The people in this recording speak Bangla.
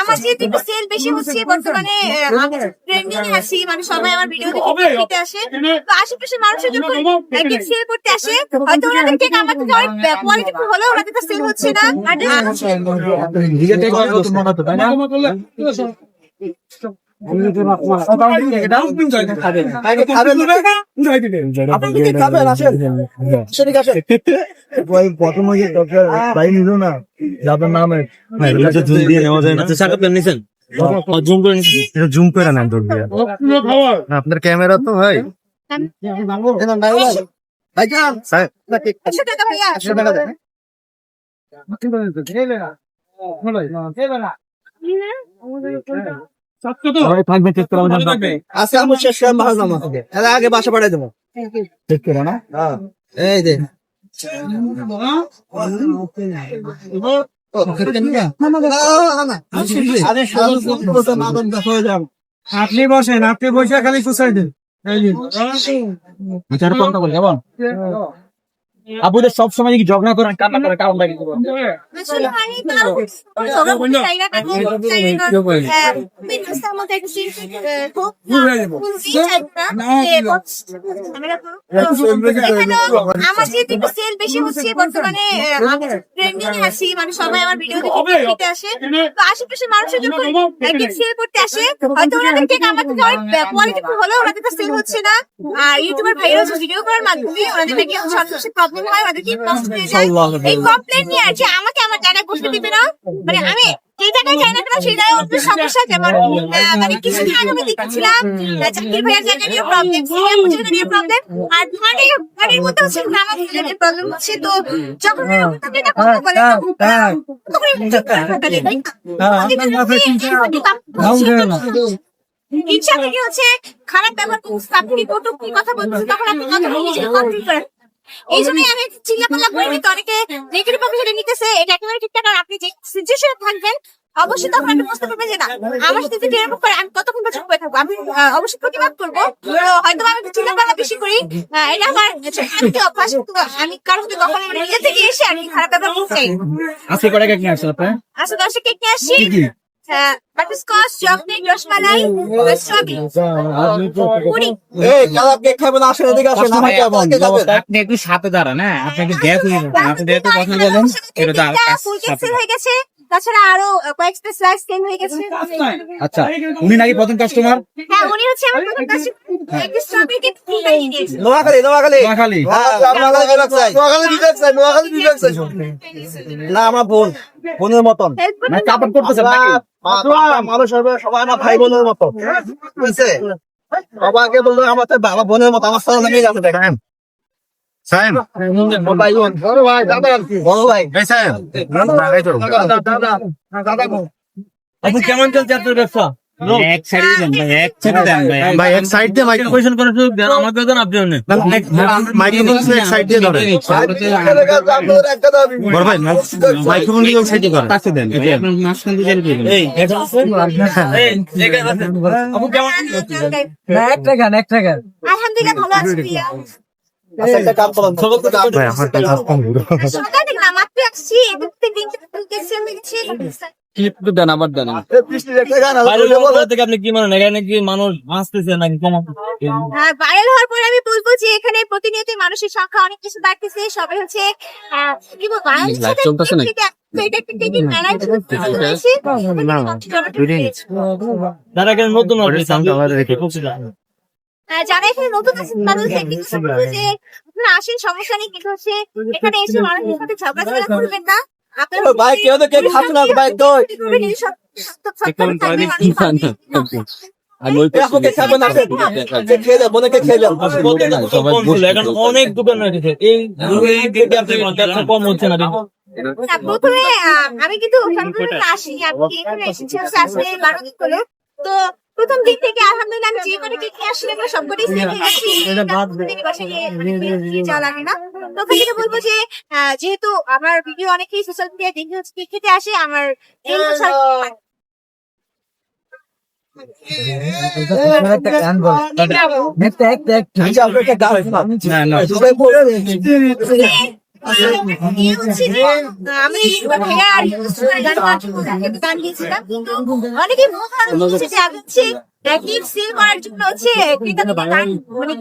আমার যেহেতু একটু সেল বেশি হচ্ছে বর্তমানে ট্রেন্ডিং এ আছি মানে সবাই আমার ভিডিও দেখে দেখতে আসে। তো আশেপাশে মানুষের যখন একদিন সেল করতে আসে হয়তো ওনাদের কেক আমার থেকে অনেক কোয়ালিটি হলেও ওনাদের তো সেল হচ্ছে না আর প্রথম ওই ডক্টর ভাই নিল না যাদের নামে আচ্ছা নিছেন? জুম করে নিছেন? জুম করে নেন তোর আপনার ক্যামেরা তো ভাই। স্যার। আজকে শেষ করে এর আগে বাসা পাঠাই দেবো। করে না? এই দে আপনি বসেন আপনি বসে খালি ফুসাই দেন। বিচার কথা বল কেমন? আপুদের সব সময় কি ঝগড়া করেন, কান্না করে কারণটা কি আসলে আমি তো সবার মধ্যে চাই না কারণ মানে সবাই ভিডিও আসে তো আশেপাশে মানুষের করতে আসে হয়তো অনেক তো হচ্ছে না। আর ইউটিউবার ভাইরা হচ্ছে ভিডিও করার মাধ্যমে ওনাদের নাকি সন্ত্রাসের প্রবলেম হয় ওনাদের কি নষ্ট হয়ে যায় এই কমপ্লেন নিয়ে আর আমাকে আমার জায়গায় বসতে দিবে না? মানে আমি যে জায়গায় যাই না কেন সেই জায়গায় অন্য সমস্যা যেমন মানে কিছুদিন আগে আমি দেখেছিলাম আহ, ভাইয়ের জায়গা নিয়ে প্রবলেম সিনিয়র মুজিবের নিয়ে প্রবলেম আর মানে গাড়ির মধ্যে হচ্ছে আমার জায়গায় প্রবলেম হচ্ছে তো যখন কথা বলে তখন। ইচ্ছা থেকে হচ্ছে খারাপ ব্যবহার করছি আপনি কথা বলছেন তখন আপনি কথা বলে নিজেকে কন্ট্রোল করেন এই জন্যই আমি চিল্লাপাল্লা করিনি তো অনেকে নেগেটিভ অপশনে নিতেছে এটা একেবারে ঠিক না আপনি যে সিচুয়েশনে থাকবেন অবশ্যই তখন আপনি বুঝতে পারবেন যে না আমার সাথে যদি এরকম করে আমি কতক্ষণ পর্যন্ত চুপ করে থাকব আমি অবশ্যই প্রতিবাদ করব। হয়তো আমি একটু বেশি করি আহ, এটা আমার অভ্যাস আমি কারোর সাথে কখনো মানে নিজে থেকে এসে আর কি খারাপ ব্যবহার করতে চাই। আজকে কটা কেক নিয়ে আসছেন আপনি দর্শক কেক নিয়ে আসছি। Butterscotch chocolate rasmalai strawberry pudding এই কালার কেক খাবেন আসেন এদিকে আসেন আমার কেমন? আপনি একটু সাথে দাঁড়ান হ্যাঁ আপনাকে একটু গ্যাপ আপনি যেহেতু কথা বলেন এটা হয়ে গেছে। তাছাড়া আরও কয়েকটা স্লাইস হয়ে গেছে। আচ্ছা উনি নাকি প্রথম কাস্টমার হ্যাঁ উনি হচ্ছে আমার প্রথম কাছে একটা স্ট্রবেরি কেক বানিয়ে দিয়েছে। নোয়াখালী নোয়াখালী। নোয়াখালী। হ্যাঁ, নোয়াখালী বিভাগ চাই। নোয়াখালী বিভাগ চাই, নোয়াখালী বিভাগ চাই। না আমার বোন বোনের মতন। মানে কাপড় মানুষ সবাই আমার ভাই বোনের মতো বুঝছে সবাইকে বলল আমার তো বাবা বোনের মতো আমার সাথে দেখেন। সাহেব আমার ভাই বোন বড় ভাই দাদা বড় ভাই এই সাহেব দাদা দাদা দাদা আপনি কেমন চলছে আপনার ব্যবসা? এক সাইডে দেন ভাই এক সাইডে দেন ভাই ভাই এক সাইড দিয়ে মাইক্রোফোন কোয়েশ্চেন করার সুযোগ দেন আমাকে দেন আপনি অন্য। মাইক্রোফোন এক সাইড দিয়ে ধরে বড় ভাই মাইক্রোফোন দিয়ে সাইড দিয়ে করে কাছে দেন আপনার মাঝখান দিয়ে জেনে এই এটা আছে? আপু কেমন? আলহামদুলিল্লাহ ভালো আছি প্রিয়া। একটা কাম করুন ভাই আমার আছে, আপনি কি মানেন এখানে কি মানুষ হাসতেছে নাকি হ্যাঁ ভাইরাল হওয়ার পরে আমি বলব যে এখানে প্রতিনিয়ত মানুষের সংখ্যা অনেক কিছু বাড়তেছে সবাই হচ্ছে কি বলব নতুন যারা এখানে নতুন আছেন তাদেরকে একটি যে আপনারা আসেন সমস্যা নেই কিন্তু হচ্ছে এখানে এসে মানুষের সাথে ঝগড়া করবেন না। ভাই, কেউ তো কেক খাচ্ছে না, ভাই, দই। অনেক দোকান এই কম হচ্ছে না, প্রথমে আমি কিন্তু আসি আমি এখানে এসেছি আসলে বারো দিন হলো। তো প্রথম দিন থেকে আলহামদুলিল্লাহ আমি যে কেক আসলে আমরা সবকটাই হয়ে গেছি। মানে যাওয়া লাগে না। তো ওখান থেকে বলব যে যেহেতু আমার ভিডিও অনেকেই সোশ্যাল মিডিয়ায় দেখে হচ্ছে কেক খেতে আসে আমার একটা গান বলে। আমি গান গেয়েছিলাম কিন্তু অনেকে অ্যাক্টিভ সিল করার জন্য হচ্ছে গান মানে